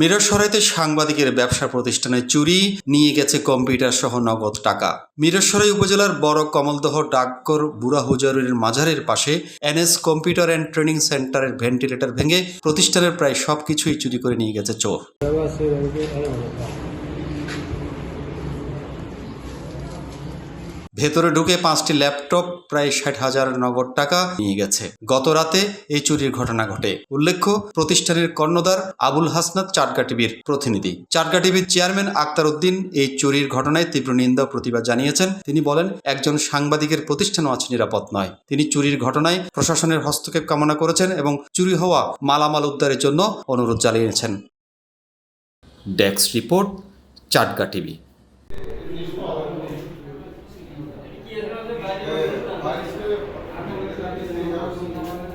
মিরসরাইতে সাংবাদিকের ব্যবসা প্রতিষ্ঠানে চুরি, নিয়ে গেছে কম্পিউটার সহ নগদ টাকা। মিরসরাই উপজেলার বড় কমলদহ ডাকঘর বুড়া হুজারের মাঝারের পাশে এনএস কম্পিউটার অ্যান্ড ট্রেনিং সেন্টারের ভেন্টিলেটর ভেঙে প্রতিষ্ঠানের প্রায় সবকিছুই চুরি করে নিয়ে গেছে চোর। ভেতরে ঢুকে পাঁচটি ল্যাপটপ, প্রায় ষাট হাজার নগদ টাকা নিয়ে গেছে। গত রাতে এই চুরির ঘটনা ঘটে। উল্লেখ্য, প্রতিষ্ঠানের কর্ণধার আবুল হাসনাত চাটগা টিভির প্রতিনিধি। চাটগা টিভির চেয়ারম্যান আক্তার উদ্দিন এই চুরির ঘটনায় তীব্র নিন্দা প্রতিবাদ জানিয়েছেন। তিনি বলেন, একজন সাংবাদিকের প্রতিষ্ঠানও আজ নিরাপদ নয়। তিনি চুরির ঘটনায় প্রশাসনের হস্তক্ষেপ কামনা করেছেন এবং চুরি হওয়া মালামাল উদ্ধারের জন্য অনুরোধ জানিয়েছেন। Desk report, Chatga TV. Thank you.